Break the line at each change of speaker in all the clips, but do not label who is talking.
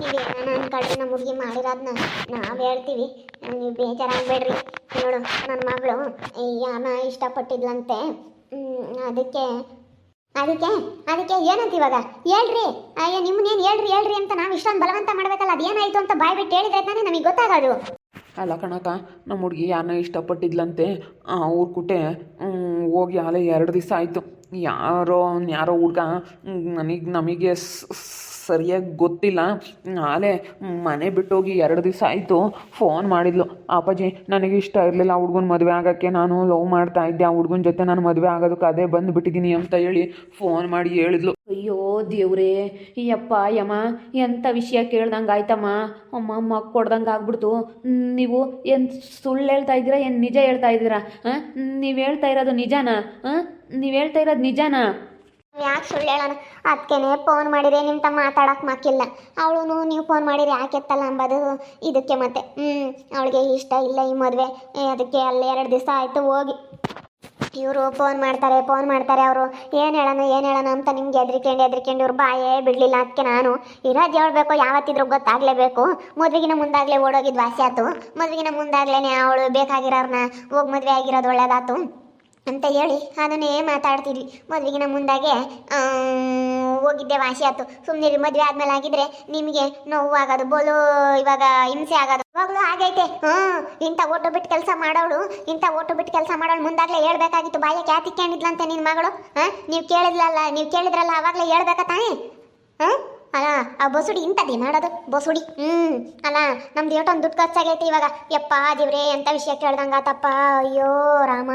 ನೀವೇನ ಕಡೆ ನಮ್ಮ ಹುಡುಗಿ ಮಾಡಿರೋದನ್ನ ನಾವು ಹೇಳ್ತೀವಿ. ನೀವು ಬೇಜಾರಾಗಬೇಡ್ರಿ. ನೋಡು ನನ್ನ ಮಗಳು ಯಾನ ಇಷ್ಟಪಟ್ಟಿದ್ಲಂತೆ. ಅದಕ್ಕೆ ಅದಕ್ಕೆ ಅದಕ್ಕೆ ಏನಂತ ಇವಾಗ? ಹೇಳ್ರಿ. ಅಯ್ಯ ನಿಮ್ಮನ್ನೇನು ಹೇಳ್ರಿ ಹೇಳ್ರಿ ಅಂತ ನಾವು ಇಷ್ಟೊಂದು ಬಲವಂತ ಮಾಡಬೇಕಲ್ಲ ಅದೇನಾಯ್ತು ಅಂತ ಬಾಯ್ ಬಿಟ್ಟು ಹೇಳಿದ್ರೆ ತಾನೇ ನಮಗೆ ಗೊತ್ತಾಗೋದು.
ಅಲ್ಲ ಕಣಕ ನಮ್ಮ ಹುಡುಗಿ ಯಾನ ಇಷ್ಟಪಟ್ಟಿದ್ಲಂತೆ ಅವ್ರ ಕುಟೆ ಹ್ಮ್, ಹೋಗಿ ಅಲ್ಲೇ ಎರಡು ದಿವಸ ಆಯಿತು. ಯಾರೋ ಯಾರೋ ಹುಡುಗ ನನಗೆ ನಮಗೆ ಸರಿಯಾಗಿ ಗೊತ್ತಿಲ್ಲ. ಆಲೆ ಮನೆ ಬಿಟ್ಟೋಗಿ ಎರಡು ದಿವಸ ಆಯಿತು. ಫೋನ್ ಮಾಡಿದ್ಲು, ಅಪ್ಪಾಜಿ, ನನಗೆ ಇಷ್ಟ ಇರಲಿಲ್ಲ ಆ ಹುಡ್ಗನ ಮದುವೆ ಆಗೋಕ್ಕೆ. ನಾನು ಲವ್ ಮಾಡ್ತಾ ಇದ್ದೆ. ಆ ಹುಡ್ಗನ ಜೊತೆ ನಾನು ಮದುವೆ ಆಗೋದಕ್ಕೆ ಅದೇ ಬಂದುಬಿಟ್ಟಿದ್ದೀನಿ ಅಂತ ಹೇಳಿ ಫೋನ್ ಮಾಡಿ ಹೇಳಿದ್ಲು.
ಅಯ್ಯೋ ದೇವ್ರೇ, ಯಪ್ಪ ಅಪ್ಪ ಯಮ್ಮ, ಎಂಥ ವಿಷಯ ಕೇಳ್ದಂಗೆ ಆಯ್ತಮ್ಮ. ಅಮ್ಮ ಅಮ್ಮ ಕೊಡ್ದಂಗೆ ಆಗ್ಬಿಡ್ತು. ನೀವು ಏನು ಸುಳ್ಳು ಹೇಳ್ತಾ ಇದ್ದೀರಾ, ಏನು ನಿಜ ಹೇಳ್ತಾ ಇದ್ದೀರಾ? ಹಾಂ ನೀವು ಹೇಳ್ತಾ ಇರೋದು ನಿಜನಾ? ಹಾಂ ನೀವು ಹೇಳ್ತಾ ಇರೋದು ನಿಜನಾ?
ಯಾಕೆ ಸುಳ್ಳು ಹೇಳೋಣ? ಅದಕ್ಕೇನೆ ಫೋನ್ ಮಾಡಿದ್ರೆ ನಿಮ್ಮ ತಮ್ಮ ಮಾತಾಡಕ್ಕೆ ಮಕ್ಕಿಲ್ಲ. ಅವಳು ನೀವು ಫೋನ್ ಮಾಡಿದ್ರೆ ಯಾಕೆ ಎತ್ತಲ್ಲ ಅಂಬದು? ಇದಕ್ಕೆ ಮತ್ತೆ. ಹ್ಞೂ ಅವಳಿಗೆ ಇಷ್ಟ ಇಲ್ಲ ಈ ಮದುವೆ. ಅದಕ್ಕೆ ಅಲ್ಲಿ ಎರಡು ದಿವಸ ಆಯಿತು ಹೋಗಿ. ಇವರು ಫೋನ್ ಮಾಡ್ತಾರೆ ಫೋನ್ ಮಾಡ್ತಾರೆ ಅವರು. ಏನು ಹೇಳೋಣ ಏನು ಹೇಳೋಣ ಅಂತ ನಿಮ್ಗೆ ಎದ್ರಿಕೊಂಡು ಎದ್ರಿಕೊಂಡು ಇವ್ರು ಬಾಯೇ ಬಿಡಲಿಲ್ಲ. ಅದಕ್ಕೆ ನಾನು ಇರೋದು ಹೇಳ್ಬೇಕು ಯಾವತ್ತಿದ್ರು ಗೊತ್ತಾಗಲೇಬೇಕು. ಮದುವೆಗಿನ ಮುಂದಾಗಲೇ ಓಡೋಗಿದ್ದು ವಾಸಿ ಆಯ್ತು ಮದುವೆಗಿನ ಮುಂದಾಗ್ಲೇ ಅವಳು ಬೇಕಾಗಿರೋರ್ನ ಹೋಗಿ ಮದುವೆ ಆಗಿರೋದು ಒಳ್ಳೇದಾಯ್ತು ಅಂತ ಹೇಳಿ ಅದನ್ನೇ ಮಾತಾಡ್ತಿದ್ವಿ. ಮದುವೆಗಿನ ಮುಂದಾಗೆ ಹೋಗಿದ್ದೆ, ವಾಸಿ ಆಯ್ತು ಸುಮ್ಮನೆ ಮದುವೆ ಆದ್ಮೇಲೆ ಆಗಿದ್ರೆ ನಿಮಗೆ ನೋವು ಆಗೋದು, ಬೋಲು, ಇವಾಗ ಹಿಂಸೆ ಆಗೋದು. ಇವಾಗಲೂ ಆಗೈತೆ ಹ್ಞೂ ಇಂಥ ಓಟು ಬಿಟ್ಟು ಕೆಲಸ ಮಾಡೋಳು, ಇಂಥ ಓಟು ಬಿಟ್ಟು ಕೆಲಸ ಮಾಡೋಳು ಮುಂದಾಗಲೇ ಹೇಳ್ಬೇಕಾಗಿತ್ತು. ಬಾಯ ಕ್ಯಾತಿ ಕೇಳಿದ್ಲಂತೆ ನಿನ್ನ ಮಗಳು? ಹಾಂ ನೀವು ಕೇಳಿದ್ಲಲ್ಲ, ನೀವು ಕೇಳಿದ್ರಲ್ಲ, ಅವಾಗಲೇ ಹೇಳ್ಬೇಕಾ ತಾನೇ? ಹಾಂ ಅಲ್ಲ, ಆ ಬಸುಡಿ ಇಂಥದ್ದೇ ಮಾಡೋದು, ಬಸುಡಿ. ಹ್ಞೂ ಅಲ್ಲ, ನಮ್ದು ಏಟೊಂದು ದುಡ್ಡು ಖರ್ಚಾಗೈತೆ ಇವಾಗ. ಯಪ್ಪ ದೇವ್ರೇ, ಎಂಥ ವಿಷಯ ಕೇಳ್ದಂಗಾತಪ್ಪ. ಅಯ್ಯೋ, ರಾಮ.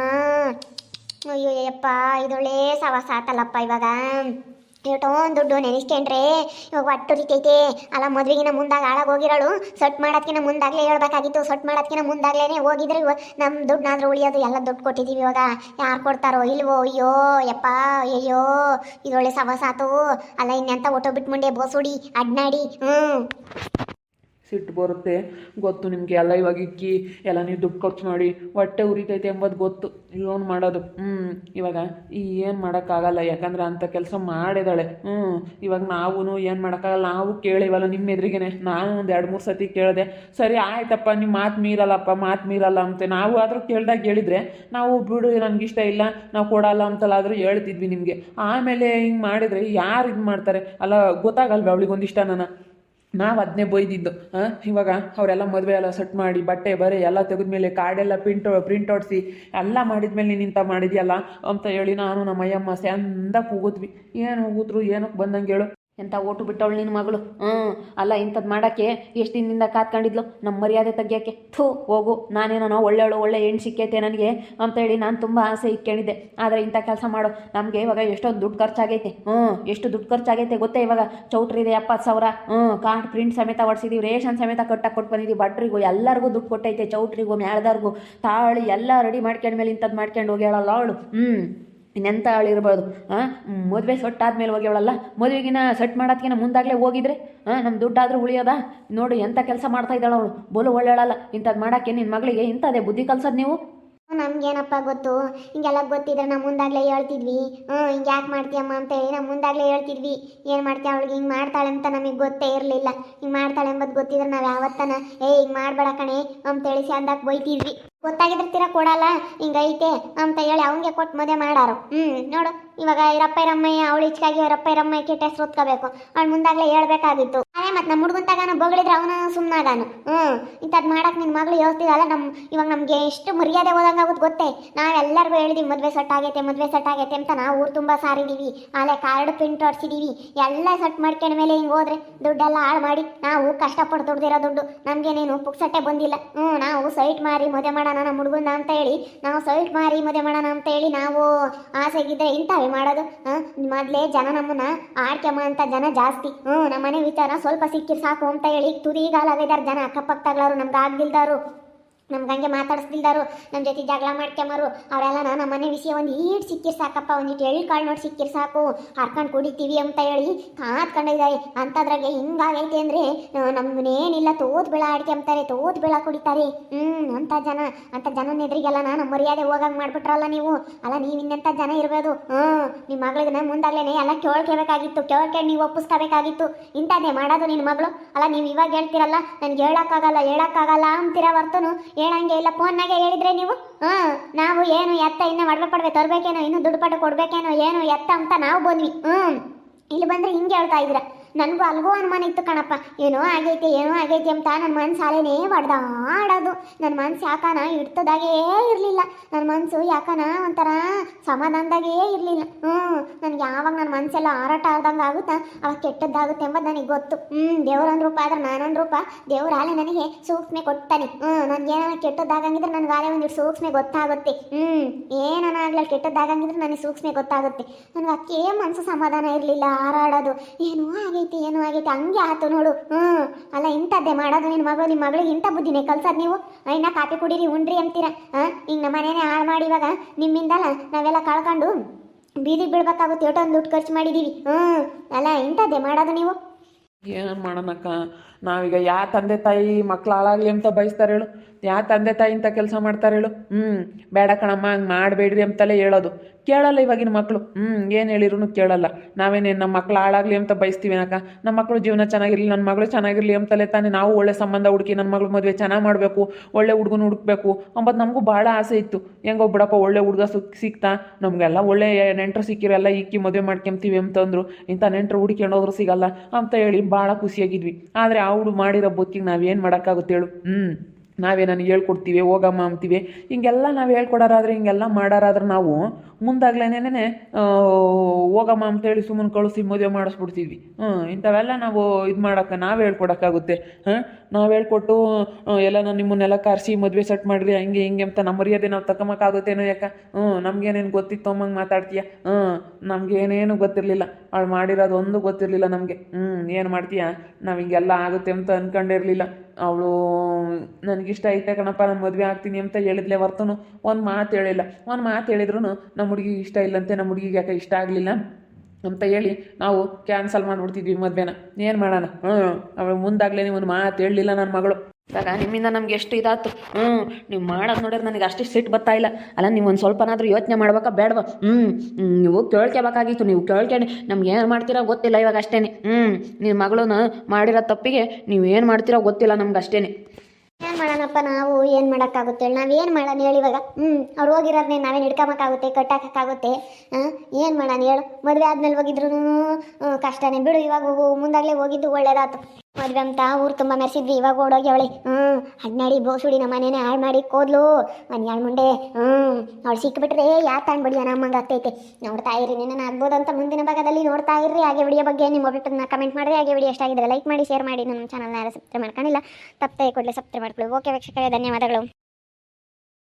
ಅಯ್ಯೋ ಯಪ್ಪ ಇದೊಳ್ಳೆ ಸವಾಸ ಆತಲ್ಲಪ್ಪ ಇವಾಗ. ಎಷ್ಟೋ ದುಡ್ಡು ನೆನೆಸ್ಕೊಂಡ್ರೆ ಇವಾಗ ಒಟ್ಟುರಿತೈತೆ ಅಲ್ಲ, ಮದುವೆಗಿನ ಮುಂದಾಗ ಹಾಳಾಗೋಗಿರೋಳು ಸೊಟ್ ಮಾಡೋದ್ಕಿನ ಮುಂದಾಗಲೇ ಹೇಳ್ಬೇಕಾಗಿತ್ತು. ಸೊಟ್ ಮಾಡೋದ್ಕಿನ ಮುಂದಾಗ್ಲೇ ಹೋಗಿದ್ರೆ ಇವ. ನಮ್ಮ ದುಡ್ಡನ್ನಾದ್ರೂ ಉಳಿಯೋದು, ಎಲ್ಲ ದುಡ್ಡು ಕೊಟ್ಟಿದ್ದೀವಿ ಇವಾಗ. ಯಾರು ಕೊಡ್ತಾರೋ ಇಲ್ವೋ, ಅಯ್ಯೋ, ಯಪ್ಪ ಅಯ್ಯೋ ಇದೊಳ್ಳೆ ಸವಾಸಾತು ಅಲ್ಲ, ಇನ್ನೆಂತ ಒಟ್ಟು ಬಿಟ್ಟು ಮುಂಡೆ ಬೋಸುಡಿ, ಅಡ್ನಾಡಿ ಹ್ಞೂ
ಸಿಟ್ಟು ಬರುತ್ತೆ. ಗೊತ್ತು ನಿಮಗೆ ಎಲ್ಲ ಇವಾಗ ಇಕ್ಕಿ, ಎಲ್ಲ ನೀವು ದುಡ್ಡು ಖರ್ಚು ಮಾಡಿ ಹೊಟ್ಟೆ ಉರಿತೈತೆ ಎಂಬುದು ಗೊತ್ತು. ಲೋನ್ ಮಾಡೋದು. ಹ್ಞೂ ಇವಾಗ ಈ ಏನು ಮಾಡೋಕ್ಕಾಗಲ್ಲ, ಯಾಕಂದ್ರೆ ಅಂಥ ಕೆಲಸ ಮಾಡಿದಾಳೆ. ಹ್ಞೂ ಇವಾಗ ನಾವು ಏನು ಮಾಡೋಕ್ಕಾಗಲ್ಲ. ನಾವು ಕೇಳಿವಲ್ಲ ನಿಮ್ಮ ಎದುರಿಗೇನೆ. ನಾನು ಒಂದು ಎರಡು ಮೂರು ಸತಿ ಕೇಳಿದೆ, ಸರಿ, ಆಯ್ತಪ್ಪ ನಿಮ್ಮ ಮಾತು ಮೀರಲ್ಲಪ್ಪ, ಮಾತು ಮೀರಲ್ಲ ಅಂತ. ನಾವು ಆದರೂ ಕೇಳ್ದಾಗ ಹೇಳಿದ್ರೆ, ನಾವು ಬಿಡು, ನನಗೆ ಇಷ್ಟ ಇಲ್ಲ, ನಾವು ಕೊಡಲ್ಲ ಅಂತಲಾದರೂ ಹೇಳ್ತಿದ್ವಿ ನಿಮಗೆ. ಆಮೇಲೆ ಹಿಂಗೆ ಮಾಡಿದರೆ ಯಾರು ಇದು ಮಾಡ್ತಾರೆ? ಅಲ್ಲ, ಗೊತ್ತಾಗಲ್ವ ಅವಳಿಗೆ ಒಂದಿಷ್ಟ ನಾನು ನಾವು ಅದನ್ನೇ ಬೈದಿದ್ದು. ಇವಾಗ ಅವರೆಲ್ಲ ಮದುವೆ ಎಲ್ಲ ಸೆಟ್ ಮಾಡಿ, ಬಟ್ಟೆ ಬರೆ ಎಲ್ಲ ತೆಗೆದ್ಮೇಲೆ ಕಾರ್ಡೆಲ್ಲ ಪ್ರಿಂಟ್ ಪ್ರಿಂಟ್ ಔಟ್ಸಿ ಎಲ್ಲ ಮಾಡಿದ್ಮೇಲೆ ನೀನು ಇಂಥ ಮಾಡಿದ್ಯಲ್ಲ ಅಂತ ಹೇಳಿ ನಾನು ನಮ್ಮ ಅಯ್ಯಮ್ಮ ಚಂದ ಕೂಗಿದ್ವಿ. ಏನು ಹೋಗಿದ್ರು, ಏನಕ್ಕೆ ಬಂದಂಗೆ ಹೇಳು?
ಎಂಥ ಓಟು ಬಿಟ್ಟವಳು ನಿನ್ನ ಮಗಳು? ಹ್ಞೂ. ಅಲ್ಲ ಇಂಥದ್ದು ಮಾಡೋಕ್ಕೆ ಎಷ್ಟು ದಿನದಿಂದ ಕಾತ್ಕೊಂಡಿದ್ಲು ನಮ್ಮ ಮರ್ಯಾದೆ ತೆಗಿಯೋಕ್ಕೆ ಥೂ, ಹೋಗು. ನಾನೇನೋ ಒಳ್ಳೆಯವಳು, ಒಳ್ಳೆ ಹೆಣ್ಣು ಸಿಕ್ಕೈತೆ ನನಗೆ ಅಂತೇಳಿ ನಾನು ತುಂಬ ಆಸೆ ಇಟ್ಕೊಂಡಿದ್ದೆ. ಆದರೆ ಇಂಥ ಕೆಲಸ ಮಾಡು. ನಮಗೆ ಇವಾಗ ಎಷ್ಟೊಂದು ದುಡ್ಡು ಖರ್ಚಾಗೈತೆ. ಹ್ಞೂ, ಎಷ್ಟು ದುಡ್ಡು ಖರ್ಚಾಗೈತೆ ಗೊತ್ತೇ ಇವಾಗ? ಚೌಟ್ರಿದೆ ಎಪ್ಪತ್ತು ಸಾವಿರ. ಹ್ಞೂ ಕಾರ್ಡ್ ಪ್ರಿಂಟ್ ಸಮೇತ ಹೊಡ್ಸಿದ್ದೀವಿ ರೇಷನ್ ಸಮೇತ ಕಟ್ಟಾಗಿ ಕೊಟ್ಟು ಬಂದಿದ್ದೀವಿ ಬಟ್ರಿಗೂ ಎಲ್ಲರಿಗೂ ದುಡ್ಡು ಕೊಟ್ಟೈತೆ, ಚೌಟ್ರಿಗೂ, ಮ್ಯಾಳ್ದವ್ರಿಗೂ. ತಾಳಿ ಎಲ್ಲ ರೆಡಿ ಮಾಡ್ಕೊಂಡ್ಮೇಲೆ ಇಂಥದ್ದು ಮಾಡ್ಕೊಂಡು ಹೋಗ್ಯಾಳಲ್ಲ ಅವಳು. ಹ್ಞೂ. ಇನ್ನೆಂಥ ಇರ್ಬೋದು ಹಾಂ ಮದುವೆ ಸೊಟ್ಟಾದ್ಮೇಲೆ ಹೋಗ್ಯವಳಲ್ಲ? ಮದುವೆಗಿನ ಸೆಟ್ ಮಾಡೋದ್ಕಿನ ಮುಂದಾಗಲೇ ಹೋಗಿದ್ರೆ? ಹಾಂ ನಮ್ಮ ದುಡ್ಡಾದರೂ ಉಳಿಯೋದ? ನೋಡು ಎಂಥ ಕೆಲಸ ಮಾಡ್ತಾ ಇದ್ದಾಳೆ ಅವಳು. ಬೋಲು ಒಳ್ಳೆಯಳಲ್ಲ. ಇಂಥದ್ದು ಮಾಡೋಕ್ಕೆ ನಿನ್ನ ಮಗಳಿಗೆ ಇಂಥದೇ ಬುದ್ಧಿ ಕಲ್ಸೋದು ನೀವು?
ನಮ್ಗೇನಪ್ಪ ಗೊತ್ತು? ಹಿಂಗೆಲ್ಲ ಗೊತ್ತಿದ್ರೆ ನಾವು ಮುಂದಾಗಲೇ ಹೇಳ್ತಿದ್ವಿ. ಹ್ಞೂ ಹಿಂಗೆ ಯಾಕೆ ಮಾಡ್ತೀಯಮ್ಮ ಅಂತ ಹೇಳಿ ನಾವು ಮುಂದಾಗಲೇ ಹೇಳ್ತಿದ್ವಿ. ಏನು ಮಾಡ್ತೀಯ? ಅವಳಿಗೆ ಹಿಂಗೆ ಮಾಡ್ತಾಳೆ ಅಂತ ನಮಗೆ ಗೊತ್ತೇ ಇರಲಿಲ್ಲ. ಹಿಂಗೆ ಮಾಡ್ತಾಳೆ ಎಂಬುದು ಗೊತ್ತಿದ್ರೆ ನಾವು ಯಾವತ್ತನ ಏ ಹಿಂಗೆ ಮಾಡಬೇಡ ಕಣೆ ಅಂತ ಹೇಳಿ ಅಂದಾಗ ಬೈತಿದ್ವಿ. ಗೊತ್ತಾಗಿದ್ರೆ ತೀರ ಕೊಡಲ್ಲ ಹಿಂಗೈತೆ ಅಂತ ಹೇಳಿ ಅವನಿಗೆ ಕೊಟ್ಟು ಮದುವೆ ಮಾಡಾರು. ಹ್ಞೂ ನೋಡು, ಇವಾಗ ಇರಪ್ಪ ಇರಮ್ಮಯ್ಯ ಅವಳು ಇಚ್ಕಾಗಿ ಇರಪ್ಪ ಇರಮ್ಮಯ್ಯ ಕೆಟ್ಟ ಹೆಸರು ಹೊತ್ಕೋಬೇಕು. ಅವ್ಳು ಮುಂದಾಗಲೇ ಹೇಳ್ಬೇಕಾಗಿತ್ತು. ಅದೇ ಮತ್ತೆ ನಮ್ಮ ಹುಡುಗನ್ ತಗಾನ ಬೊಗಳಿದ್ರೆ ಅವನ ಸುಮ್ಮನಾಗಾನು ಹ್ಞೂ ಇಂಥದ್ದು ಮಾಡಕ್ಕೆ ನಿನ್ನ ಮಗಳು ಯೋಚಿಸಿದಲ್ಲ ನಮ್ಮ ಇವಾಗ ನಮಗೆ ಎಷ್ಟು ಮರ್ಯಾದೆ ಹೋದಂಗಾಗುತ್ತೆ ಗೊತ್ತೇ? ನಾವೆಲ್ಲರಿಗೂ ಹೇಳಿದೀವಿ, ಮದುವೆ ಸೆಟ್ ಆಗೈತೆ, ಮದುವೆ ಸೆಟ್ ಆಗೈತೆ ಅಂತ ನಾವು ಊರು ತುಂಬ ಸಾರಿದೀವಿ. ಆಲೆ ಕಾರ್ಡ್ ಪ್ರಿಂಟ್ ಹೊಡ್ಸಿದ್ದೀವಿ ಎಲ್ಲ ಸೆಟ್ ಮಾಡ್ಕೊಂಡ ಮೇಲೆ ಹಿಂಗೆ ಹೋದ್ರೆ ದುಡ್ಡೆಲ್ಲ ಹಾಳು ಮಾಡಿ ನಾವು ಕಷ್ಟಪಟ್ಟು ದುಡ್ದಿರೋ ದುಡ್ಡು. ನಮಗೇನೇನು ಪುಕ್ಸಟ್ಟೆ ಬಂದಿಲ್ಲ. ಹ್ಞೂ ನಾವು ಸೈಟ್ ಮಾರಿ ಮದುವೆ ಮಾಡೋಣ ನಮ್ಮ ಹುಡುಗನ ಅಂತ ಹೇಳಿ, ನಾವು ಸೈಟ್ ಮಾರಿ ಮದುವೆ ಮಾಡೋಣ ಅಂತ ಹೇಳಿ ನಾವು ಆಸೆಗಿದ್ರೆ ಇಂಥವೇ ಮಾಡೋದು. ಮೊದಲೇ ಜನ ನಮ್ಮನ್ನ ಆಡ್ಕೆಮ್ಮ ಅಂತ ಜನ ಜಾಸ್ತಿ. ಹ್ಞೂ ನಮ್ಮ ಮನೆ ವಿಚಾರ ಸ್ವಲ್ಪ ಸಿಕ್ಕಿರ್ ಸಾಕು ಅಂತ ಹೇಳಿ ತುದಿಗಾಲಾಗಿದ್ದಾರೆ ಜನ ಅಕ್ಕಪಕ್ಕದಾಗ್ಲವರು ನಮ್ಗೆ ಆಗ್ದಿಲ್ದಾರು ನಮ್ಗೆ ಗಂಗೆ ಮಾತಾಡಿಸ್ದಿಲ್ದಾರು ನಮ್ಮ ಜೊತೆ ಜಗಳ ಮಾಡ್ಕೊಂಬರು ಅವರೆಲ್ಲ ನಮ್ಮ ಮನೆ ವಿಷಯ ಒಂದು ಈಟ್ ಸಿಕ್ಕಿರ್ ಸಾಕಪ್ಪ ಒಂದಿಟ್ಟು ಎಳ್ಳು ಕಾಳು ನೋಡಿ ಸಿಕ್ಕಿರ್ ಸಾಕು. ಹರ್ಕೊಂಡು ಕುಡಿತೀವಿ ಅಂತ ಹೇಳಿ ಕಾತ್ಕೊಂಡಿದ್ದಾರೆ. ಅಂಥದ್ರಾಗೆ ಹಿಂಗಾಗೈತೆ ಅಂದರೆ ನಮ್ಮನ್ನೇನಿಲ್ಲ ತೋತ್ ಬೆಳ ಆಡ್ಕೊಂಬ್ತಾರೆ ತೋತ್ ಬೆಳ ಕುಡಿತಾರೆ. ಹ್ಞೂ ಅಂಥ ಜನ ಅಂಥ ಜನನ ಎದುರಿಗೆಲ್ಲ ನಮ್ಮ ಮರ್ಯಾದೆ ಹೋಗಂಗೆ ಮಾಡ್ಬಿಟ್ರಲ್ಲ ನೀವು. ಅಲ್ಲ, ನೀವು ಇನ್ನೆಂಥ ಜನ ಇರ್ಬೋದು? ಹ್ಞೂ ನಿಮ್ಮ ಮಗಳಿಗೆ ಮುಂದಾಗ್ಲೇನೆ ಎಲ್ಲ ಕೇಳ್ಕೋಬೇಕಾಗಿತ್ತು ಕೇಳ್ಕೊಂಡು ನೀವು ಒಪ್ಪಿಸ್ಕೋಬೇಕಾಗಿತ್ತು. ಇಂಥದ್ದೇ ಮಾಡೋದು ನಿನ್ನ ಮಗಳು. ಅಲ್ಲ, ನೀವು ಇವಾಗ ಹೇಳ್ತಿರಲ್ಲ, ನನಗೆ ಹೇಳೋಕ್ಕಾಗಲ್ಲ ಹೇಳೋಕ್ಕಾಗಲ್ಲ ಅಂತೀರ ಹೊರ್ತನು ಹೇಳಂಗೆ ಇಲ್ಲ ಫೋನ್ನಾಗೆ ಹೇಳಿದ್ರೆ ನೀವು? ಹಾಂ ನಾವು ಏನು ಎತ್ತ ಇನ್ನೂ ಒಡವೆ ಪಡವೆ ತರಬೇಕೇನೋ, ಇನ್ನೂ ದುಡ್ಡು ಪಟ್ಟು ಕೊಡ್ಬೇಕೇನೋ, ಏನು ಎತ್ತ ಅಂತ ನಾವು ಬಂದ್ವಿ. ಹ್ಞೂ, ಇಲ್ಲಿ ಬಂದರೆ ಹಿಂಗೆ ಹೇಳ್ತಾ ಇದ್ದೀರ. ನನಗೂ ಅಲ್ಗೂ ಅನುಮಾನ ಇತ್ತು ಕಣಪ್ಪ. ಏನೋ ಆಗೈತೆ ಏನೋ ಆಗೈತೆ ಅಂತ ನನ್ನ ಮನ್ಸು ಅಲೆನೇ ನನ್ನ ಮನಸ್ಸು ಯಾಕನ ಇಡ್ತದಾಗೇ ಇರಲಿಲ್ಲ. ನನ್ನ ಮನಸ್ಸು ಯಾಕನ ಒಂಥರ ಸಮಾಧಾನದಾಗೇ ಇರಲಿಲ್ಲ. ಹ್ಞೂ ನನಗೆ ಯಾವಾಗ ನನ್ನ ಮನಸ್ಸೆಲ್ಲ ಹಾರಾಟ ಆದಂಗೆ ಆಗುತ್ತಾ? ಅವಾಗ ಕೆಟ್ಟದ್ದಾಗುತ್ತೆ ಎಂಬುದು ನನಗೆ ಗೊತ್ತು. ಹ್ಞೂ ದೇವ್ರೊಂದು ರೂಪ ಆದ್ರೆ ನಾನೊಂದು ರೂಪ. ದೇವ್ರ ಆಲೆ ನನಗೆ ಸೂಕ್ಷ್ಮೆ ಕೊಡ್ತಾನೆ ಹ್ಞೂ ನನಗೆ ಏನೋ ಕೆಟ್ಟದ್ದಾಗಂಗಿದ್ರೆ ನನಗೆ ಆಲೆ ಒಂದು ಸೂಕ್ಷ್ಮೆ ಗೊತ್ತಾಗುತ್ತೆ. ಹ್ಞೂ ಏನನ ಆಗ್ಲಿ ಕೆಟ್ಟದ್ದಾಗಂಗಿದ್ರೆ ನನಗೆ ಸೂಕ್ಷ್ಮೆ ಗೊತ್ತಾಗುತ್ತೆ. ನನಗೆ ಅಕ್ಕೇ ಮನಸ್ಸು ಸಮಾಧಾನ ಇರಲಿಲ್ಲ, ಹಾರಾಡೋದು. ಏನೋ ಆಗೈತಿ ಏನೋ ಆಗೈತಿ, ಹಂಗೆ ಆತು ನೋಡು. ಹ್ಞೂ ಅಲ್ಲ, ಇಂಥದ್ದೇ ಮಾಡೋದು ನಿನ್ನ ಮಗಳು ನಿಮ್ಮ ಮಗಳಿಗೆ ಇಂಥ ಬುದ್ಧಿನೇ. ಕಲ್ಸೋದು ನೀವು? ಇನ್ನ ಕಾಫಿ ಕುಡೀರಿ, ಉಂಡ್ರಿ ಅಂತೀರ. ಹಾಂ, ಈಗ ನಮ್ಮ ಮನೇನೆ ಹಾಳು ಮಾಡಿ ಇವಾಗ ನಿಮ್ಮಿಂದಲ್ಲ ನಾವೆಲ್ಲ ಕಳ್ಕೊಂಡು ಬೀದಿಗೆ ಬೀಳ್ಬೇಕಾಗುತ್ತೆ. ಎಷ್ಟೊಂದು ದುಡ್ಡು ಖರ್ಚು ಮಾಡಿದ್ದೀವಿ ಹ್ಞೂ ಅಲ್ಲ, ಇಂಥದ್ದೇ ಮಾಡೋದು ನೀವು?
ಏನು ಮಾಡೋಣಕ್ಕ? ನಾವೀಗ ಯಾ ತಂದೆ ತಾಯಿ ಮಕ್ಳು ಹಾಳಾಗ್ಲಿ ಅಂತ ಬಯಸ್ತಾರೆ ಹೇಳು. ಯಾ ತಂದೆ ತಾಯಿ ಅಂತ ಕೆಲಸ ಮಾಡ್ತಾರೆ ಹೇಳು. ಹ್ಞೂ ಬೇಡ ಕಣಮ್ಮ, ಹಂಗೆ ಮಾಡಬೇಡ್ರಿ ಅಂತಲೇ ಹೇಳೋದು. ಕೇಳಲ್ಲ ಇವಾಗಿನ ಮಕ್ಕಳು ಹ್ಞೂ ಏನು ಹೇಳಿದ್ರು ಕೇಳಲ್ಲ. ನಾವೇನೇನು ನಮ್ಮ ಮಕ್ಳು ಹಾಳಾಗ್ಲಿ ಅಂತ ಬಯಸ್ತೀವಿ ಅಕ್ಕ ನಮ್ಮ ಮಕ್ಕಳು ಜೀವನ ಚೆನ್ನಾಗಿರಲಿ ನನ್ನ ಮಗಳು ಚೆನ್ನಾಗಿರಲಿ ಅಂತಲೇ ತಾನೇ ನಾವು ಒಳ್ಳೆ ಸಂಬಂಧ ಹುಡುಕಿ ನನ್ನ ಮಗಳು ಮದುವೆ ಚೆನ್ನಾಗಿ ಮಾಡಬೇಕು, ಒಳ್ಳೆ ಹುಡುಗನ ಹುಡುಕ್ಬೇಕು. ಅಂಬದು ನಮಗೂ ಭಾಳ ಆಸೆ ಇತ್ತು. ಹೆಂಗೋ ಬಿಡಪ್ಪ, ಒಳ್ಳೆ ಹುಡುಗ ಸಿಕ್ ಸಿಕ್ತಾ? ನಮಗೆಲ್ಲ ಒಳ್ಳೆ ನೆಂಟರು ಸಿಕ್ಕಿರಲ್ಲ ಇಕ್ಕಿ ಮದುವೆ ಮಾಡ್ಕೊಂತೀವಿ ಅಂತಂದ್ರು. ಇಂಥ ನೆಂಟರು ಹುಡುಕೊಂಡು ಹೋದ್ರು ಸಿಗಲ್ಲ ಅಂತ ಹೇಳಿ ಭಾಳ ಖುಷಿಯಾಗಿದ್ವಿ. ಆದರೆ ಅವಳು ಮಾಡಿರೋ ಬದುಕಿಗೆ ನಾವೇನು ಮಾಡೋಕ್ಕಾಗುತ್ತೆ ಹೇಳು ಹ್ಞೂ ನಾವೇ ನನಗೆ ಹೇಳ್ಕೊಡ್ತೀವಿ, ಹೋಗಮ್ಮ ಅಂತೀವಿ. ಹಿಂಗೆಲ್ಲ ನಾವು ಹೇಳ್ಕೊಡೋರಾದ್ರೆ, ಹಿಂಗೆಲ್ಲ ಮಾಡೋರಾದ್ರೆ ನಾವು ಮುಂದಾಗ್ಲೇನೇನೆ ಹೋಗಮ್ಮ ಅಂತೇಳಿ ಸುಮ್ಮನೆ ಕಳಿಸಿ ಮದುವೆ ಮಾಡಿಸ್ಬಿಡ್ತೀವಿ. ಹ್ಞೂ ಇಂಥವೆಲ್ಲ ನಾವು ಇದು ಮಾಡೋಕ್ಕೆ, ನಾವು ಹೇಳ್ಕೊಡೋಕ್ಕಾಗುತ್ತೆ. ಹಾಂ ನಾವು ಹೇಳ್ಕೊಟ್ಟು ಎಲ್ಲ ನಾನು ನಿಮ್ಮನ್ನೆಲ್ಲ ಕರೆಸಿ ಮದುವೆ ಸೆಟ್ ಮಾಡಿರಿ, ಹಂಗೆ ಹಿಂಗೆ ಅಂತ ನಮ್ಮ ಮರ್ಯಾದೆ ನಾವು ತಕೊಂಬಕ್ಕಾಗುತ್ತೇನೋ ಯಾಕೆ? ಹ್ಞೂ ನಮಗೇನೇನು ಗೊತ್ತಿತ್ತು ಅಮ್ಮಂಗೆ ಮಾತಾಡ್ತೀಯ? ಹ್ಞೂ ನಮಗೇನೇನು ಗೊತ್ತಿರಲಿಲ್ಲ. ಅವಳು ಮಾಡಿರೋದು ಒಂದು ಗೊತ್ತಿರಲಿಲ್ಲ ನಮಗೆ. ಹ್ಞೂ ಏನು ಮಾಡ್ತೀಯ? ನಾವು ಹಿಂಗೆಲ್ಲ ಆಗುತ್ತೆ ಅಂತ ಅಂದ್ಕೊಂಡಿರಲಿಲ್ಲ ಅವಳು, ನನಗಿಷ್ಟ ಐತೆ ಕಣಪ್ಪ, ನಾನು ಮದುವೆ ಆಗ್ತೀನಿ ಅಂತ ಹೇಳಿದ್ಲೆ ಹೊರ್ತನು. ಒಂದು ಮಾತು ಹೇಳಿಲ್ಲ. ಒಂದು ಮಾತು ಹೇಳಿದ್ರು ನಮ್ಮ ಹುಡುಗಿಗೆ ಇಷ್ಟ ಇಲ್ಲಂತೆ ನಮ್ಮ ಹುಡುಗಿಗೆ ಯಾಕೆ ಇಷ್ಟ ಆಗಲಿಲ್ಲ ಅಂತ ಹೇಳಿ ನಾವು ಕ್ಯಾನ್ಸಲ್ ಮಾಡಿಬಿಡ್ತಿದ್ವಿ ಮದುವೆನ. ಏನು ಮಾಡೋಣ? ಹ್ಞೂ ಅವಳು ಮುಂದಾಗಲೇ ಒಂದು ಮಾತು ಹೇಳಲಿಲ್ಲ ನನ್ನ ಮಗಳು.
ಇವಾಗ ನಿಮ್ಮಿಂದ ನಮ್ಗೆ ಎಷ್ಟು ಇದಾಯ್ತು? ಹ್ಞೂ ನೀವು ಮಾಡೋದು ನೋಡಿದ್ರೆ ನನಗೆ ಅಷ್ಟು ಸಿಟ್ಟು ಬರ್ತಾ ಇಲ್ಲ. ಅಲ್ಲ ನೀವು ಒಂದು ಸ್ವಲ್ಪನಾದರೂ ಯೋಚನೆ ಮಾಡ್ಬೇಕಾ? ಬೇಡವ? ಹ್ಞೂ ನೀವು ಕೇಳ್ಕೋಬೇಕಾಗಿತ್ತು, ನೀವು ಕೇಳ್ಕೊಂಡು ನಮ್ಗೆ ಏನು ಮಾಡ್ತೀರಾ ಗೊತ್ತಿಲ್ಲ ಇವಾಗ ಅಷ್ಟೇ ಹ್ಞೂ ನಿಮ್ಮ ಮಗಳನ್ನ ಮಾಡಿರೋ ತಪ್ಪಿಗೆ ನೀವು ಏನು ಮಾಡ್ತೀರೋ ಗೊತ್ತಿಲ್ಲ ನಮ್ಗೆ ಅಷ್ಟೇ
ಏನು ಮಾಡೋಣಪ್ಪ ನಾವು? ಏನು ಮಾಡಕ್ಕಾಗುತ್ತೆ ಹೇಳಿ. ಏನ್ ಮಾಡೋಣ ಹೇಳಿ ಇವಾಗ? ಹ್ಮ್, ಅವ್ರು ಹೋಗಿರೋದನ್ನೇ ನಾವೇನು ಹಿಡ್ಕೊಂಬಕ್ಕಾಗುತ್ತೆ ಕಟ್ಟಾಕಾಗುತ್ತೆ ಹಾಂ ಏನು ಮಾಡೋಣ ಹೇಳು? ಮದುವೆ ಆದ್ಮೇಲೆ ಹೋಗಿದ್ರು ಕಷ್ಟನೇ. ಬಿಡು ಇವಾಗ ಮುಂದಾಗಲೇ ಹೋಗಿದ್ದು ಒಳ್ಳೇದಾಯ್ತು ಮದುವೆ ಅಂತ ಊರು ತುಂಬಾ ಮೆರೆಸಿದ್ವಿ, ಇವಾಗ ಓಡೋಗಿ ಅವಳೆ, ಹ್ಮ್ ಹಣ್ಣಾಡಿ ಬೋಸುಡಿ ನಮ್ಮ ಮನೇನೆ ಹಾಳು ಮಾಡಿ ಕೋದ್ಲು. ಎರಡು ಮುಂಡೆ ಹ್ಮ್, ಅವಳು ಸಿಕ್ಬಿಟ್ರೆ ಯಾ ತಾಂಡ್ ಬಡಿಯ ನಮ್ಮಂಗೆ ಆಗ್ತೈತೆ. ನೋಡ್ತಾ ಇರಿ ನಿನ್ನ ಅಂತ ಮುಂದಿನ ಭಾಗದಲ್ಲಿ ನೋಡ್ತಾ ಇರ್ರಿ. ಹಾಗೆ ವಿಡಿಯೋ ಬಗ್ಗೆ ನಿಮ್ಮ ಒಬ್ಬಟ್ಟನ್ನ ಕಮೆಂಟ್ ಮಾಡ್ರಿ. ಹಾಗೆ ವಿಡಿಯೋ ಎಷ್ಟಾಗಿದ್ರೆ ಲೈಕ್ ಮಾಡಿ ಶೇರ್ ಮಾಡಿ. ನಮ್ಮ ಚಾನಲ್ನ ಯಾರು ಸಬ್ಸ್ಕ್ರೈಬ್ ಮಾಡ್ಕೊಂಡಿಲ್ಲ, ತಪ್ಪದೆ ಕೊಡಲಿ ಸಬ್ಸ್ಕ್ರೈಬ್ ಮಾಡ್ಕೊಳ್ಳಿ. ಓಕೆ ವೀಕ್ಷಕರೇ, ಧನ್ಯವಾದಗಳು.